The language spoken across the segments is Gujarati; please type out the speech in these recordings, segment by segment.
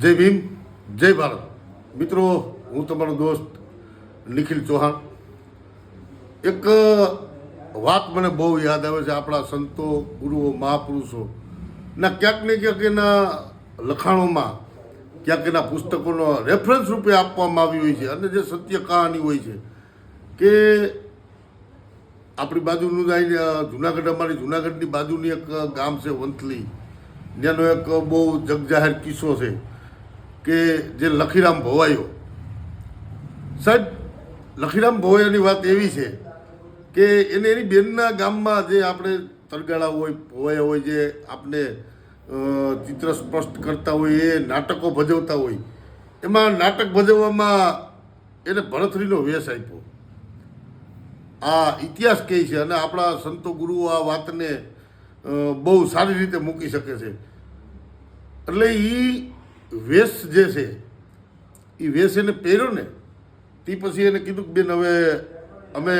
જય ભીમ, જય ભારત. મિત્રો, હું તમારો દોસ્ત નિખિલ ચૌહાણ. એક વાત મને બહુ યાદ આવે છે આપણા સંતો, ગુરુઓ, મહાપુરુષો. ના, ક્યાંક ને ક્યાંક એના લખાણોમાં, ક્યાંક એના પુસ્તકોનો રેફરન્સ રૂપે આપવામાં આવી હોય છે. અને જે સત્ય કહાની હોય છે કે આપણી બાજુનું જાય જુનાગઢ, અમારી જુનાગઢની બાજુની એક ગામ છે વંથલી. જેનો એક બહુ જગજાહેર કિસ્સો છે. કે જે લખીરામ ભોવાયો સાહેબ, લખીરામ ભવાયાની વાત એવી છે કે એને એની બેનના ગામમાં જે આપણે તરગાળા હોય ભોવાયા હોય, જે આપણે ચિત્ર સ્પષ્ટ કરતા હોય, એ નાટકો ભજવતા હોય, એમાં નાટક ભજવવામાં એને ભરથરીનો વેશ આપ્યો. આ ઇતિહાસ કહે છે અને આપણા સંતો ગુરુઓ આ વાતને બહુ સારી રીતે મૂકી શકે છે. એટલે એ વેશ જે છે એ વેશ એને પહેર્યો ને, તે પછી એને કીધું કે બેન હવે અમે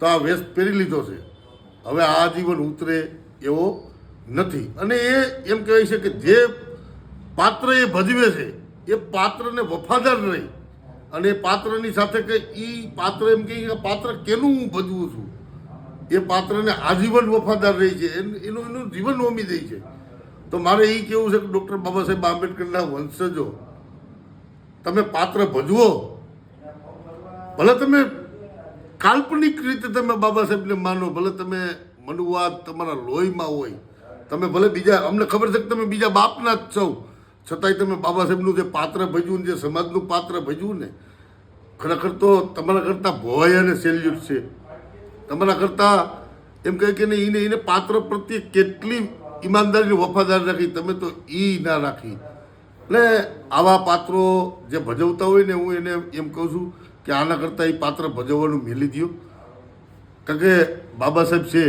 તો આ વેશ પહેરી લીધો છે. હવે આ જીવન ઉતરે એવો નથી. અને એ એમ કહેવાય છે કે જે પાત્ર એ ભજવે છે, એ પાત્રને વફાદાર રહી અને એ પાત્રની સાથે કે એ પાત્ર એમ કહે કે પાત્ર કેનું હું ભજવું છું? એ પાત્રને આજીવન વફાદાર રહી છે. એન- એનું જીવન હોમી દે છે. તો મારે એ કેવું છે કે ડૉક્ટર બાબા સાહેબ આંબેડકરના વંશજો? તમે પાત્ર ભજવો? ભલે તમે કાલ્પનિક રીતે તમે બાબા સાહેબને માનો, ભલે તમે મનુવાદ તમારા લોહીમાં હોય, તમે ભલે બીજા, અમને ખબર છે કે તમે બીજા બાપના જ છો. છતાંય તમે બાબા સાહેબનું જે પાત્ર ભજવું ને જે સમાજનું પાત્ર ભજવું ને, ખરેખર તો તમારા કરતાં ભોય અને સેલ્યુટ છે. તમારા કરતાં એમ કહે કે એને એને પાત્ર પ્રત્યે કેટલી ઈમાનદારી વફાદાર રાખી તમે તો ઈ ના રાખી. એટલે આવા પાત્રો જે ભજવતા હોય ને હું એને એમ કહું છું કે આના કરતાં એ પાત્ર ભજવવાનું મેલી દો કારણ કે બાબા સાહેબ છે,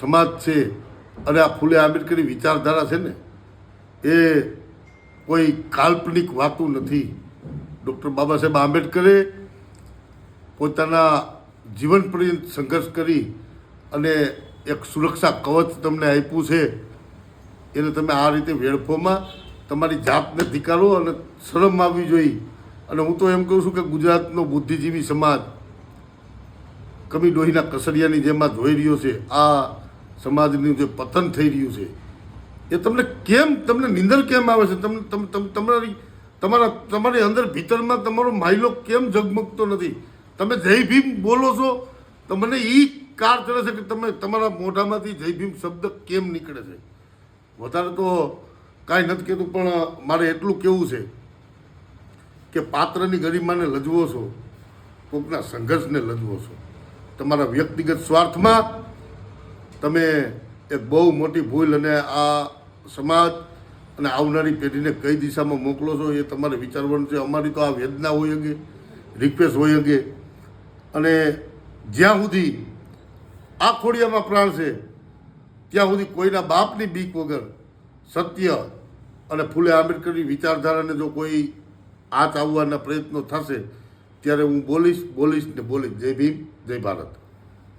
સમાજ છે, અને આ ફૂલે આંબેડકરની વિચારધારા છે ને, એ કોઈ કાલ્પનિક વાતું નથી. ડૉક્ટર બાબા સાહેબ આંબેડકરે પોતાના જીવન પર્યંત સંઘર્ષ કરી અને એક સુરક્ષા કવચ તમને આપ્યું છે, એને તમે આ રીતે વેડફોમાં તમારી જાતને ધિકારો અને શરમ આવવી જોઈએ. અને હું તો એમ કહું છું કે ગુજરાતનો બુદ્ધિજીવી સમાજ કમી ડોહીના કસડિયાની જેમ જોઈ રહ્યો છે, આ સમાજનું જે પતન થઈ રહ્યું છે, એ તમને કેમ, તમને નિંદર કેમ આવે છે? તમને, તમ- તમ- તમારી, તમારા, તમારી અંદર ભીતરમાં તમારો માયલો કેમ ઝગમગતો નથી? તમે જય ભીમ બોલો છો તમને એ કાર ચડે છે કે તમે તમારા મોઢામાંથી જય ભીમ શબ્દ કેમ નીકળે છે? વધારે તો કાંઈ નથી કહેતું, પણ મારે એટલું કેવું છે કે પાત્રની ગરિમાને લજવો છો, કોકના સંઘર્ષને લજવો છો. તમારા વ્યક્તિગત સ્વાર્થમાં તમે એક બહુ મોટી ભૂલ અને આ સમાજ અને આવનારી પેઢીને કઈ દિશામાં મોકલો છો એ તમારે વિચારવાનું છે. અમારી તો આ વેદના હોય અંગે, રિક્વેસ્ટ હોય અંગે. અને જ્યાં સુધી આ ખોડિયામાં પ્રાણ છે. ત્યાં સુધી કોઈના બાપની બીક વગર સત્ય અને ફૂલે આંબેડકરની વિચારધારાને જો કોઈ હાથ આવવાના પ્રયત્નો થશે, ત્યારે હું બોલીશ બોલીશ ને બોલીશ. જય ભીમ, જય ભારત.